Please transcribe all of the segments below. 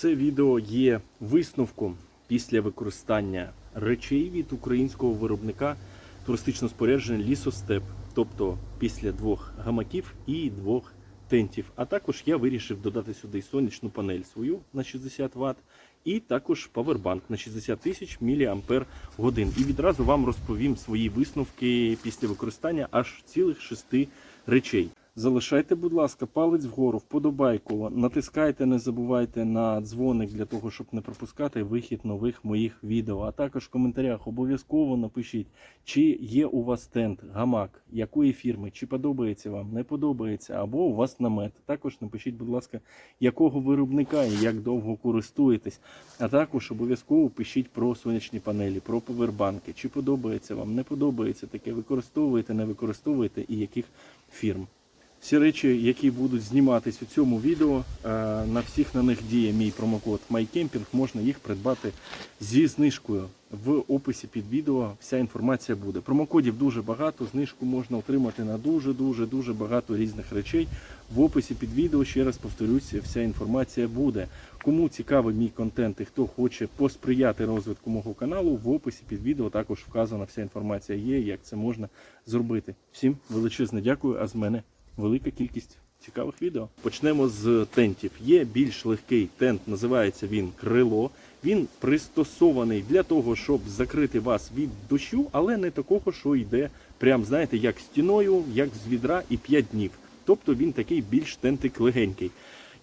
Це відео є висновком після використання речей від українського виробника туристичного спорядження лісостеп, тобто після двох гамаків і двох тентів. А також я вирішив додати сюди сонячну панель свою на 60 Вт і також павербанк на 60 тисяч мАч. І відразу вам розповім свої висновки після використання аж цілих шести речей. Залишайте, будь ласка, палець вгору, вподобайку, натискайте, не забувайте на дзвоник для того, щоб не пропускати вихід нових моїх відео. А також в коментарях обов'язково напишіть, чи є у вас стенд, гамак, якої фірми, чи подобається вам, не подобається, або у вас намет. Також напишіть, будь ласка, якого виробника і як довго користуєтесь. А також обов'язково пишіть про сонячні панелі, про повербанки, чи подобається вам, не подобається таке, використовуєте, не використовуєте і яких фірм. Всі речі, які будуть зніматись у цьому відео, е, на всіх на них діє мій промокод MyCamping, можна їх придбати зі знижкою. В описі під відео вся інформація буде. Промокодів дуже багато, знижку можна отримати на дуже-дуже дуже багато різних речей. В описі під відео, ще раз повторюся, вся інформація буде. Кому цікавий мій контент і хто хоче посприяти розвитку мого каналу, в описі під відео також вказана вся інформація є, як це можна зробити. Всім величезне дякую, а з мене велика кількість цікавих відео. Почнемо з тентів. Є більш легкий тент, називається він крило. Він пристосований для того, щоб закрити вас від дощу, але не такого, що йде прям, знаєте, як стіною, як з відра і 5 днів. Тобто він такий більш тентик легенький.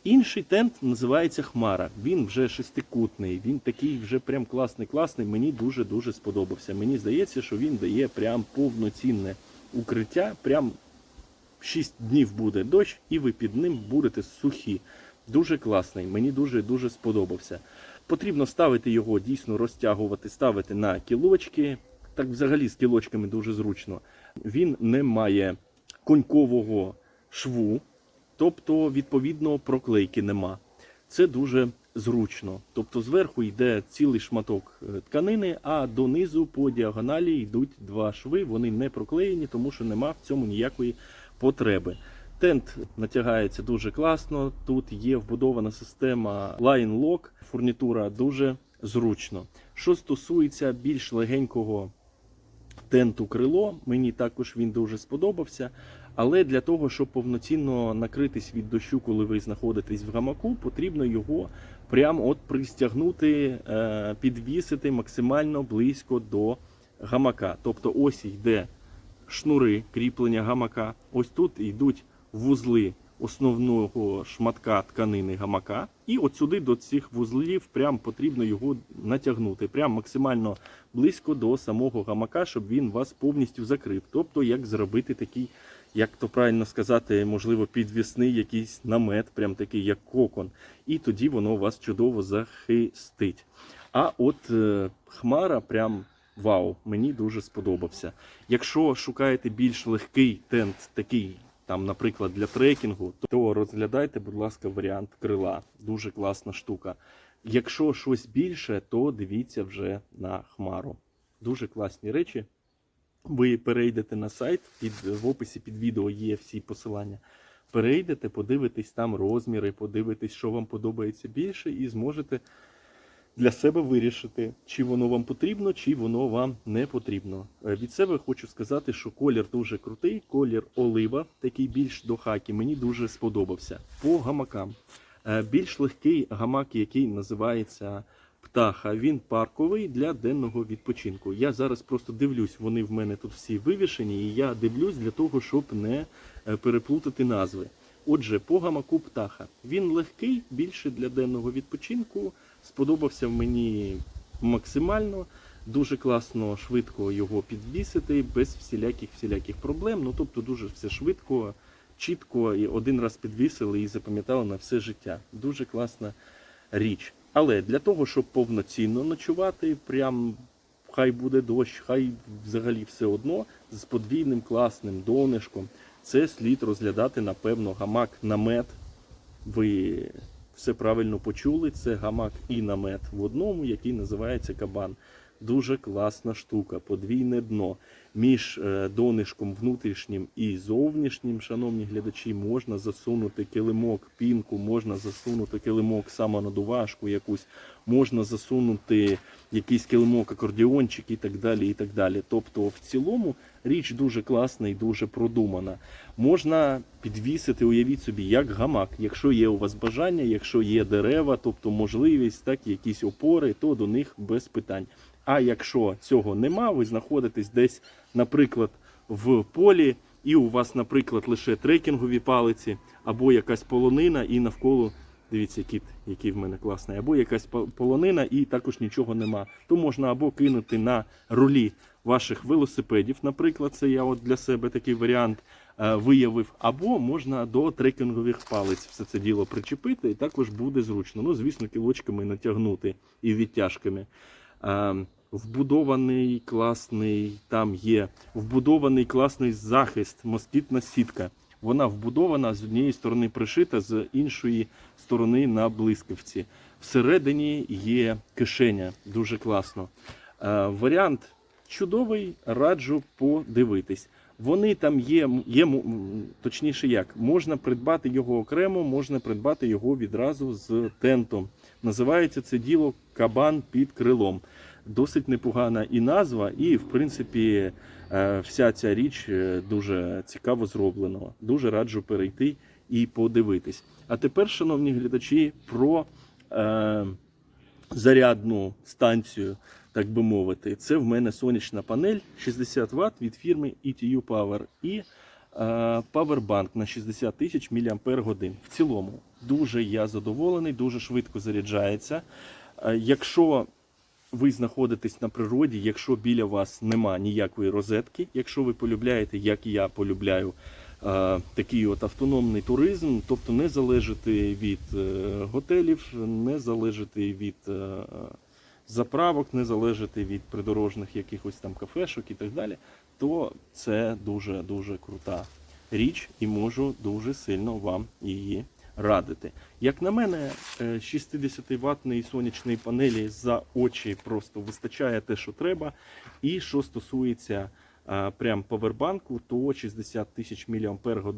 Інший тент називається Хмара. Він вже шестикутний, він такий вже прям класний, класний. Мені дуже дуже сподобався. Мені здається, що він дає прям повноцінне укриття. Прям 6 днів буде дощ, і ви під ним будете сухі. Дуже класний, мені дуже дуже сподобався. Потрібно ставити його, дійсно розтягувати, ставити на кілочки. Так взагалі з кілочками дуже зручно. Він не має конькового шву, тобто, відповідно, проклейки нема. Це дуже зручно. Тобто зверху йде цілий шматок е, тканини, а донизу по діагоналі йдуть два шви. Вони не проклеєні, тому що нема в цьому ніякої потреби. Тент натягається дуже класно. Тут є вбудована система Line Lock, фурнітура дуже зручно. Що стосується більш легенького тенту крило, мені також він дуже сподобався. Але для того, щоб повноцінно накритись від дощу, коли ви знаходитесь в гамаку, потрібно його прямо от пристягнути, е, підвісити максимально близько до гамака. Тобто ось йде шнури кріплення гамака. Ось тут йдуть вузли основного шматка тканини гамака. І от сюди до цих вузлів прям потрібно його натягнути. Прям максимально близько до самого гамака, щоб він вас повністю закрив. Тобто, як зробити такий, як то правильно сказати, можливо, підвісний якийсь намет, прям такий, як кокон. І тоді воно вас чудово захистить. А от е, хмара прям. Вау, мені дуже сподобався. Якщо шукаєте більш легкий тент, такий, там, наприклад, для трекінгу, то розглядайте, будь ласка, варіант крила. Дуже класна штука. Якщо щось більше, то дивіться вже на хмару. Дуже класні речі. Ви перейдете на сайт, під, в описі під відео є всі посилання. Перейдете, подивитесь там розміри, подивитесь, що вам подобається більше, і зможете для себе вирішити, чи воно вам потрібно, чи воно вам не потрібно. Е, Від себе хочу сказати, що колір дуже крутий, колір олива, такий більш до хакі, мені дуже сподобався. По гамакам. Е, Більш легкий гамак, який називається птаха. Він парковий для денного відпочинку. Я зараз просто дивлюсь, вони в мене тут всі вивішені, і я дивлюсь для того, щоб не е, переплутати назви. Отже, по гамаку птаха. Він легкий, більше для денного відпочинку. Сподобався мені максимально. Дуже класно, швидко його підвісити, без всіляких всіляких проблем. Ну тобто дуже все швидко, чітко і один раз підвісили і запам'ятали на все життя. Дуже класна річ. Але для того, щоб повноцінно ночувати, прям хай буде дощ, хай взагалі все одно з подвійним класним донишком, це слід розглядати, напевно, гамак намет. Ви все правильно почули. Це гамак і намет в одному, який називається кабан. Дуже класна штука, подвійне дно. Між е, донишком внутрішнім і зовнішнім, шановні глядачі, можна засунути килимок, пінку, можна засунути килимок самонадувашку якусь, можна засунути якийсь килимок, акордіончик і так далі. і так далі. Тобто, в цілому річ дуже класна і дуже продумана. Можна підвісити, уявіть собі, як гамак. Якщо є у вас бажання, якщо є дерева, тобто можливість, так, якісь опори, то до них без питань. А якщо цього нема, ви знаходитесь десь, наприклад, в полі, і у вас, наприклад, лише трекінгові палиці, або якась полонина, і навколо, дивіться, кіт, який в мене класний, або якась полонина, і також нічого нема. То можна або кинути на рулі ваших велосипедів, наприклад, це я от для себе такий варіант е, виявив, або можна до трекінгових палиць все це діло причепити, і також буде зручно. Ну, звісно, кілочками натягнути і відтяжками. Вбудований класний, там є вбудований класний захист, москітна сітка. Вона вбудована з однієї сторони пришита, з іншої сторони на блискавці. Всередині є кишеня, дуже класно. Е, варіант чудовий, раджу подивитись. Вони там є, є точніше як, можна придбати його окремо, можна придбати його відразу з тентом. Називається це діло кабан під крилом. Досить непогана і назва, і в принципі е, вся ця річ е, дуже цікаво зроблена. Дуже раджу перейти і подивитись. А тепер, шановні глядачі, про е, зарядну станцію, так би мовити. Це в мене сонячна панель 60 Вт від фірми ETU Power і е, Powerbank на 60 тисяч мАч. В цілому дуже я задоволений, дуже швидко заряджається. Е, Якщо ви знаходитесь на природі, якщо біля вас нема ніякої розетки, якщо ви полюбляєте, як і я полюбляю, е, такий от автономний туризм, тобто не залежати від е, готелів, не залежати від е, заправок, не залежати від придорожних якихось там кафешок і так далі, то це дуже дуже крута річ і можу дуже сильно вам її радити. Як на мене, 60-ваттної сонячної панелі за очі просто вистачає те, що треба. І що стосується а, прям павербанку, то 60 тисяч мАч,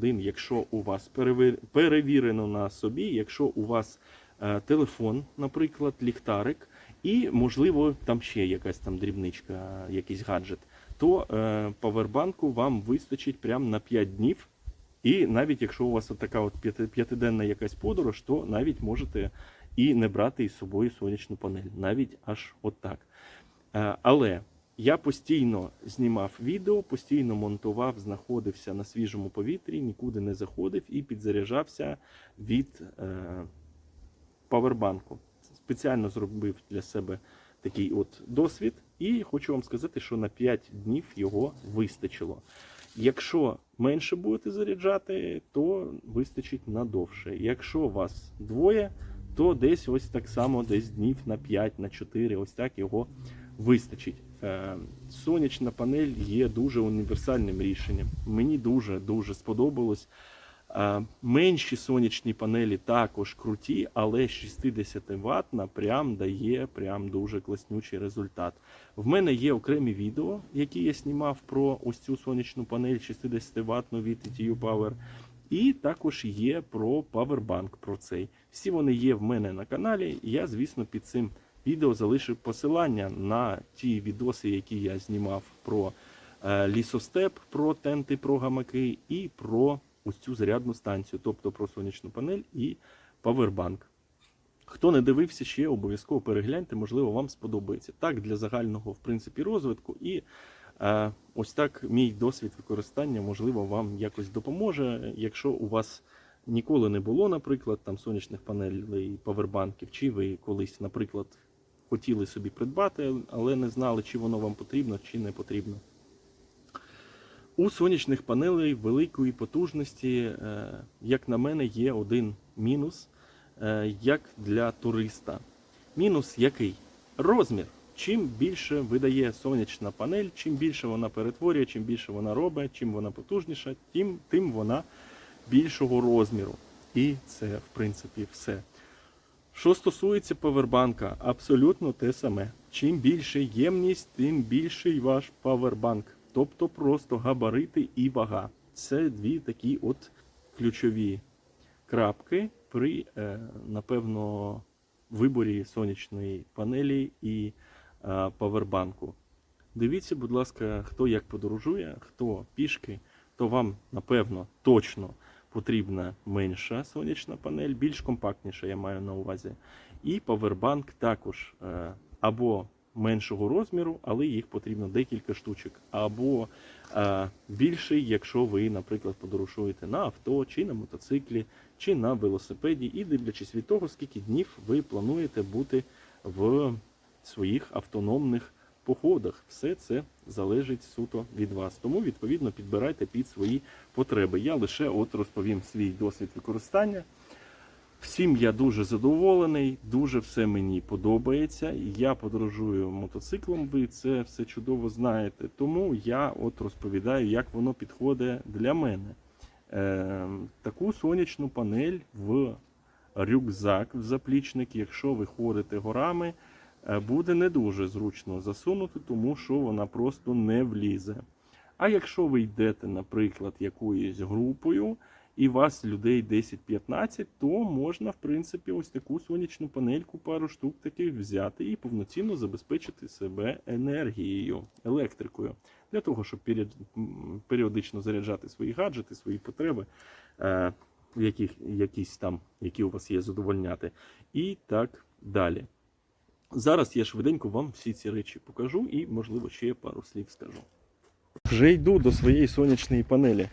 якщо у вас перевірено на собі, якщо у вас е, телефон, наприклад, ліхтарик, і можливо там ще якась там дрібничка, якийсь гаджет, то е, павербанку вам вистачить прям на 5 днів. І навіть якщо у вас така от п'ятиденна якась подорож, то навіть можете і не брати із собою сонячну панель, навіть аж от так. Е, Але я постійно знімав відео, постійно монтував, знаходився на свіжому повітрі, нікуди не заходив і підзаряджався від е, павербанку. Спеціально зробив для себе такий от досвід, і хочу вам сказати, що на 5 днів його вистачило. Якщо менше будете заряджати, то вистачить надовше. Якщо вас двоє, то десь ось так само, десь днів на 5, на 4, ось так його вистачить. Е, Сонячна панель є дуже універсальним рішенням. Мені дуже дуже сподобалось. Менші сонячні панелі також круті, але 60 ватна прям дає прям дуже класнючий результат. В мене є окремі відео, які я знімав про ось цю сонячну панель 60 ватну від ETU Power. І також є про Powerbank про цей. Всі вони є в мене на каналі. Я, звісно, під цим відео залишив посилання на ті відоси, які я знімав про е, лісостеп, про тенти, про гамаки і про ось цю зарядну станцію, тобто про сонячну панель і Powerbank. Хто не дивився ще, обов'язково перегляньте, можливо, вам сподобається. Так, для загального, в принципі, розвитку. І е, ось так мій досвід використання, можливо, вам якось допоможе. Якщо у вас ніколи не було, наприклад, там сонячних панелей, павербанків, чи ви колись, наприклад, хотіли собі придбати, але не знали, чи воно вам потрібно, чи не потрібно. У сонячних панелей великої потужності, е, як на мене, є один мінус, е, як для туриста. Мінус який? Розмір. Чим більше видає сонячна панель, чим більше вона перетворює, чим більше вона робить, чим вона потужніша, тим, тим вона більшого розміру. І це, в принципі, все. Що стосується повербанка, абсолютно те саме. чим більше ємність, тим більший ваш павербанк. Тобто просто габарити і вага. Це дві такі от ключові крапки при, е, напевно, виборі сонячної панелі і е, павербанку. Дивіться, будь ласка, хто як подорожує, хто пішки, то вам, напевно, точно потрібна менша сонячна панель, більш компактніша, я маю на увазі. І павербанк також е, або меншого розміру, але їх потрібно декілька штучок, або е, більший, якщо ви, наприклад, подорожуєте на авто, чи на мотоциклі, чи на велосипеді, і дивлячись від того, скільки днів ви плануєте бути в своїх автономних походах. Все це залежить суто від вас. Тому, відповідно, підбирайте під свої потреби. Я лише от розповім свій досвід використання. Всім я дуже задоволений, дуже все мені подобається. Я подорожую мотоциклом, ви це все чудово знаєте. Тому я от розповідаю, як воно підходить для мене. Е, таку сонячну панель в рюкзак, в заплічник, якщо ви ходите горами, е, буде не дуже зручно засунути, тому що вона просто не влізе. А якщо ви йдете, наприклад, якоюсь групою, і вас людей 10-15, то можна, в принципі, ось таку сонячну панельку, пару штук таких взяти і повноцінно забезпечити себе енергією, електрикою, для того, щоб періодично заряджати свої гаджети, свої потреби, е, яких, якісь там, які у вас є, задовольняти, і так далі. Зараз я швиденько вам всі ці речі покажу і, можливо, ще пару слів скажу. Вже йду до своєї сонячної панелі.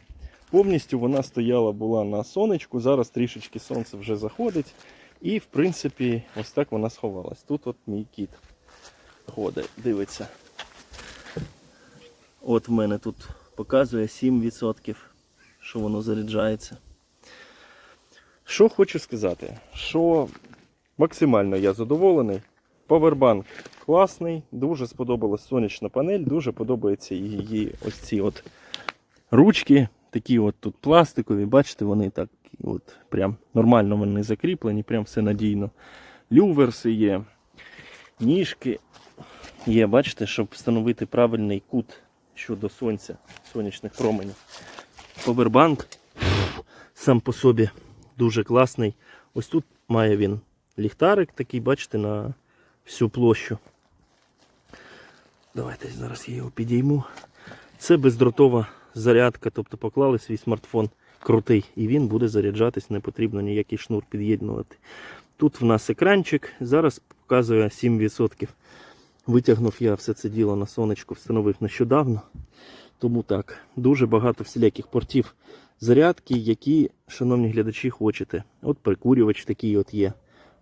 Повністю вона стояла була на сонечку, зараз трішечки сонце вже заходить. І, в принципі, ось так вона сховалась. Тут от мій кіт ходить, дивиться. От в мене тут показує 7%, що воно заряджається. Що хочу сказати, що максимально я задоволений. Павербанк класний, дуже сподобалась сонячна панель, дуже подобаються її ось ці от ручки, такі от тут пластикові, бачите, вони так от прям нормально вони закріплені, прям все надійно. Люверси є, ніжки є, бачите, щоб встановити правильний кут щодо сонця, сонячних променів. Повербанк сам по собі дуже класний. Ось тут має він ліхтарик такий, бачите, на всю площу. Давайте зараз я його підійму. Це бездротова зарядка, тобто поклали свій смартфон крутий, і він буде заряджатись, не потрібно ніякий шнур під'єднувати. Тут в нас екранчик, зараз показує 7%. Витягнув я все це діло на сонечко, встановив нещодавно. Тому так, дуже багато всіляких портів зарядки, які, шановні глядачі, хочете. От прикурювач такий от є.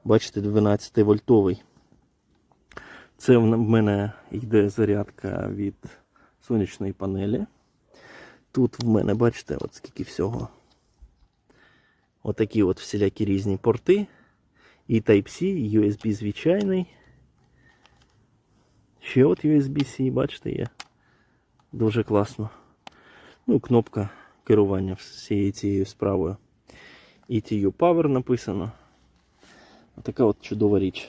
Бачите, 12 вольтовий. Це в мене йде зарядка від сонячної панелі. Тут в мене, бачите, от скільки всього. Отакі от всілякі різні порти. І Type-C, і USB звичайний. Ще от USB-C, бачите, є. Дуже класно. Ну, кнопка керування всією цією справою. ETU Power написано. Така от чудова річ.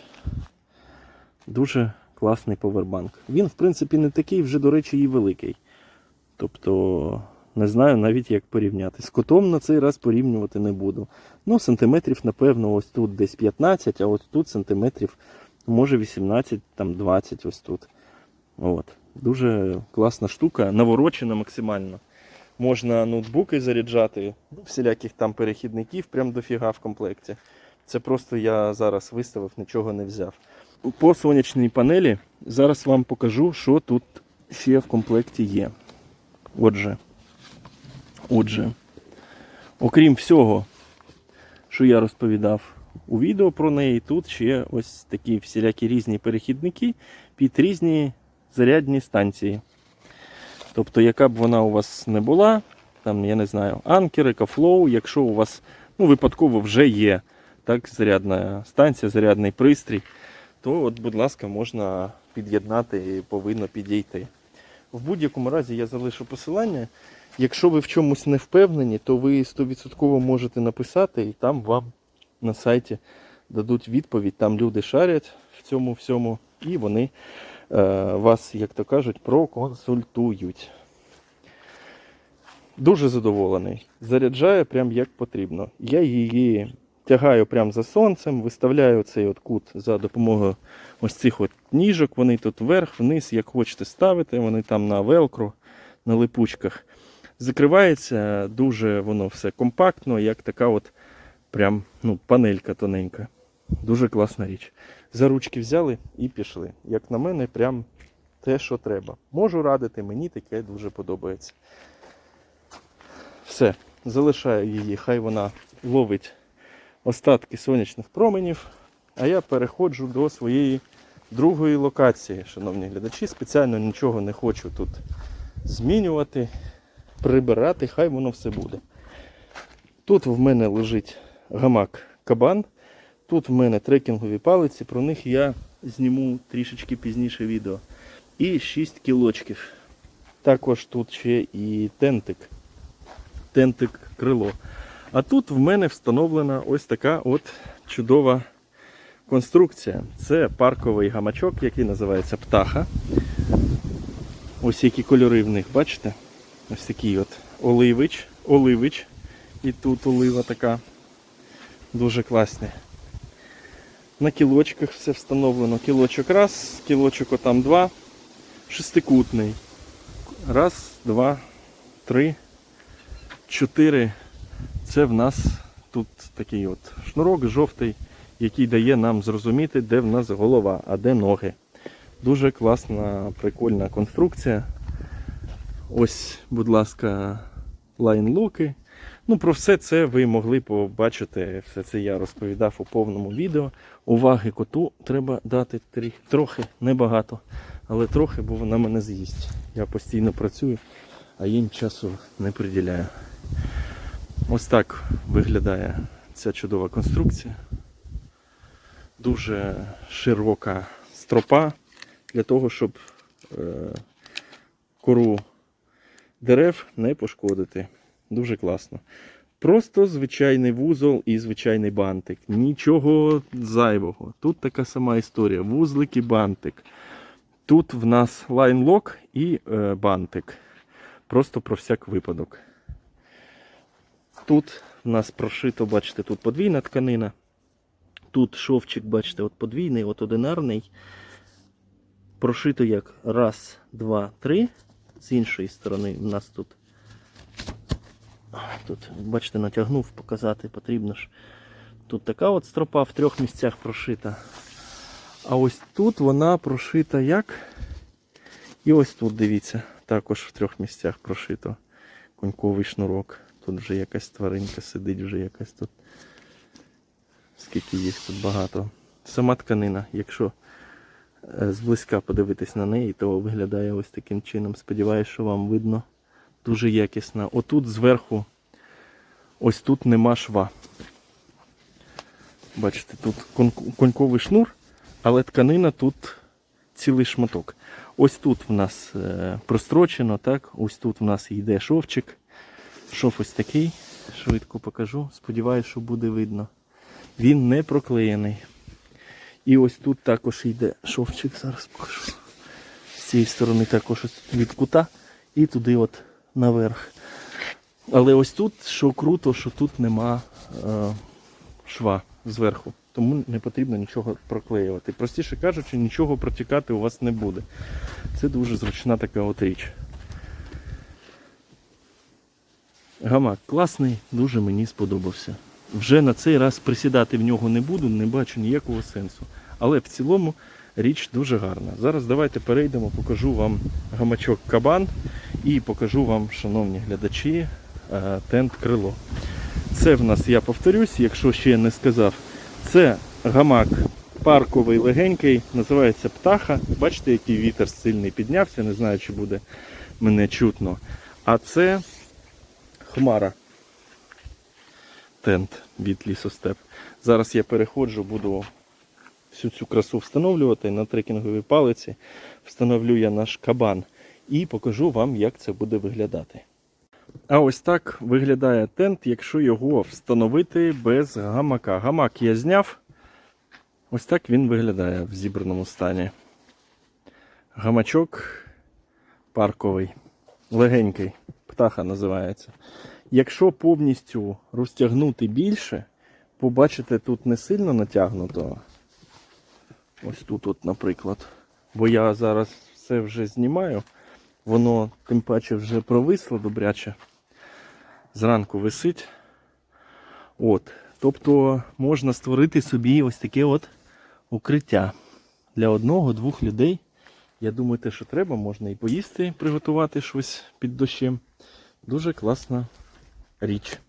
Дуже класний повербанк. Він, в принципі, не такий вже, до речі, і великий. Тобто, не знаю навіть як порівняти. З котом на цей раз порівнювати не буду. Ну, сантиметрів, напевно, ось тут десь 15, а ось тут сантиметрів, може 18, там 20 ось тут. От. Дуже класна штука, наворочена максимально. Можна ноутбуки заряджати, всіляких там перехідників, прям дофіга в комплекті. Це просто я зараз виставив, нічого не взяв. По сонячній панелі зараз вам покажу, що тут ще в комплекті є. Отже, отже, окрім всього, що я розповідав у відео про неї, тут ще ось такі всілякі різні перехідники під різні зарядні станції. Тобто, яка б вона у вас не була, там, я не знаю, Anker, EcoFlow, якщо у вас ну, випадково вже є так, зарядна станція, зарядний пристрій, то, от, будь ласка, можна під'єднати і повинно підійти. В будь-якому разі я залишу посилання. Якщо ви в чомусь не впевнені, то ви 100% можете написати, і там вам на сайті дадуть відповідь. Там люди шарять в цьому всьому і вони е, вас, як то кажуть, проконсультують. Дуже задоволений. Заряджає прям як потрібно. Я її тягаю прямо за сонцем, виставляю цей от кут за допомогою ось цих от ніжок. Вони тут вверх, вниз, як хочете ставити, вони там на велкро, на липучках. Закривається дуже воно все компактно, як така от прям ну, панелька тоненька. Дуже класна річ. За ручки взяли і пішли. Як на мене, прям те, що треба. Можу радити, мені таке дуже подобається. Все, залишаю її, хай вона ловить остатки сонячних променів. А я переходжу до своєї другої локації, шановні глядачі. Спеціально нічого не хочу тут змінювати, прибирати, хай воно все буде. Тут в мене лежить гамак кабан. Тут в мене трекінгові палиці, про них я зніму трішечки пізніше відео. І 6 кілочків. Також тут ще і тентик. Тентик крило. А тут в мене встановлена ось така от чудова конструкція. Це парковий гамачок, який називається птаха. Ось які кольори в них, бачите? Ось такий от оливич, оливич. І тут олива така. Дуже класні. На кілочках все встановлено. Кілочок раз, кілочок отам два. Шестикутний. Раз, два, три, чотири. Це в нас тут такий от шнурок жовтий, який дає нам зрозуміти, де в нас голова, а де ноги. Дуже класна, прикольна конструкція. Ось, будь ласка, лайн-луки. Ну, про все це ви могли побачити. Все це я розповідав у повному відео. Уваги коту треба дати трохи, небагато, але трохи, бо вона мене з'їсть. Я постійно працюю, а їм часу не приділяю. Ось так виглядає ця чудова конструкція. Дуже широка стропа для того, щоб е, кору дерев не пошкодити. Дуже класно. Просто звичайний вузол і звичайний бантик. Нічого зайвого. Тут така сама історія. Вузлик і бантик. Тут в нас лайнлок і е, бантик. Просто про всяк випадок. Тут в нас прошито, бачите, тут подвійна тканина. Тут шовчик, бачите, от подвійний, от одинарний. Прошито як раз, два, три. З іншої сторони в нас тут. Тут, бачите, натягнув показати потрібно ж. Тут така от стропа в трьох місцях прошита. А ось тут вона прошита як. І ось тут, дивіться, також в трьох місцях прошито коньковий шнурок. Тут вже якась тваринка сидить, вже якась тут. Скільки їх тут багато. Сама тканина, якщо зблизька подивитись на неї, то виглядає ось таким чином. Сподіваюсь, що вам видно. Дуже якісна. Отут зверху, ось тут нема шва. Бачите, тут коньковий шнур, але тканина тут цілий шматок. Ось тут в нас е, прострочено, так? ось тут в нас йде шовчик. Шов ось такий, швидко покажу. Сподіваюсь, що буде видно. Він не проклеєний. І ось тут також йде шовчик, зараз покажу. З цієї сторони також від кута і туди от наверх. Але ось тут, що круто, що тут нема е, шва зверху. Тому не потрібно нічого проклеювати. Простіше кажучи, нічого протікати у вас не буде. Це дуже зручна така от річ. Гамак класний, дуже мені сподобався. Вже на цей раз присідати в нього не буду, не бачу ніякого сенсу. Але в цілому річ дуже гарна. Зараз давайте перейдемо, покажу вам гамачок кабан і покажу вам, шановні глядачі, е, тент крило. Це в нас, я повторюсь, якщо ще не сказав, це гамак парковий легенький, називається птаха. Бачите, який вітер сильний піднявся, не знаю, чи буде мене чутно. А це хмара. Тент від лісостеп. Зараз я переходжу, буду всю цю красу встановлювати на трекінговій палиці. Встановлю я наш кабан і покажу вам, як це буде виглядати. А ось так виглядає тент, якщо його встановити без гамака. Гамак я зняв. Ось так він виглядає в зібраному стані. Гамачок парковий, легенький, птаха називається. Якщо повністю розтягнути більше, побачите, тут не сильно натягнуто. Ось тут, от, наприклад. Бо я зараз все вже знімаю, воно тим паче вже провисло добряче. Зранку висить. От. Тобто можна створити собі ось таке от укриття для одного-двох людей. Я думаю, те, що треба, можна і поїсти, приготувати щось під дощем. Дуже класна річ.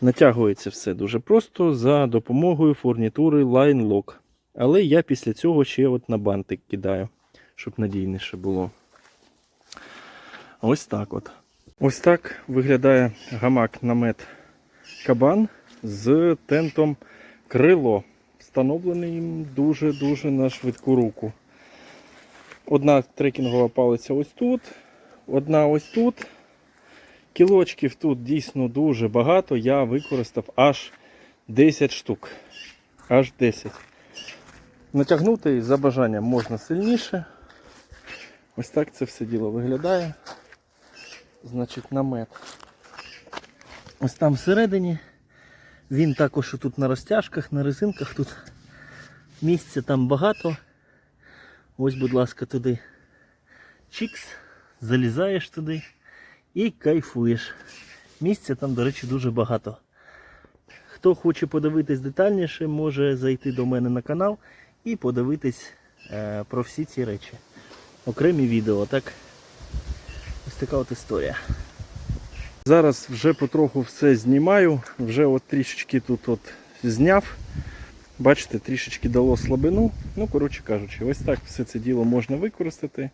Натягується все дуже просто за допомогою фурнітури Line Lock. Але я після цього ще от на бантик кидаю, щоб надійніше було. Ось так от. Ось так виглядає гамак намет кабан з тентом крило. Встановлений їм дуже-дуже на швидку руку. Одна трекінгова палиця ось тут, одна ось тут. Кілочків тут дійсно дуже багато. Я використав аж 10 штук. Аж 10. Натягнути за бажанням можна сильніше. Ось так це все діло виглядає. Значить, намет. Ось там всередині. Він також тут на розтяжках, на резинках тут місця там багато. Ось, будь ласка, туди. Чікс, залізаєш туди і кайфуєш. Місця там, до речі, дуже багато. Хто хоче подивитись детальніше, може зайти до мене на канал і подивитись е, про всі ці речі. Окремі відео, так? Ось така от історія. Зараз вже потроху все знімаю, вже от трішечки тут от зняв. Бачите, трішечки дало слабину. Ну, коротше кажучи, ось так все це діло можна використати,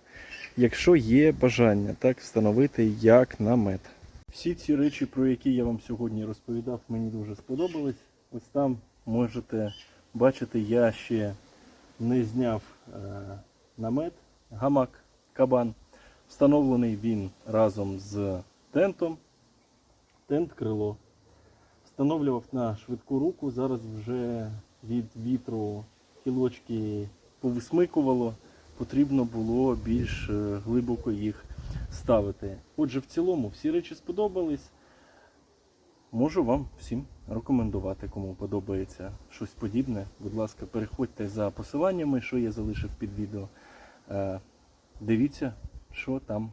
якщо є бажання так встановити як намет. Всі ці речі, про які я вам сьогодні розповідав, мені дуже сподобались. Ось там можете бачити, я ще не зняв е, намет, гамак, кабан. Встановлений він разом з тентом. Тент крило. Встановлював на швидку руку. Зараз вже від вітру кілочки повисмикувало. Потрібно було більш е, глибоко їх ставити. Отже, в цілому всі речі сподобались. Можу вам всім рекомендувати, кому подобається щось подібне. Будь ласка, переходьте за посиланнями, що я залишив під відео. Е, Дивіться, що там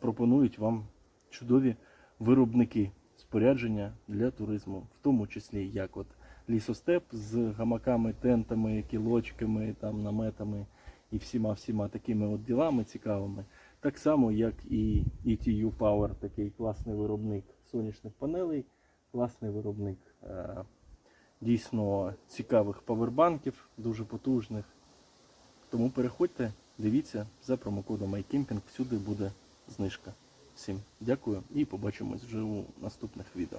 пропонують вам чудові виробники спорядження для туризму, в тому числі як от лісостеп з гамаками, тентами, кілочками, там, наметами і всіма всіма такими от ділами цікавими. Так само, як і ETU Power, такий класний виробник сонячних панелей, класний виробник е, дійсно цікавих павербанків, дуже потужних. Тому переходьте, дивіться за промокодом iCamping, всюди буде знижка. Всім дякую і побачимось вже у наступних відео.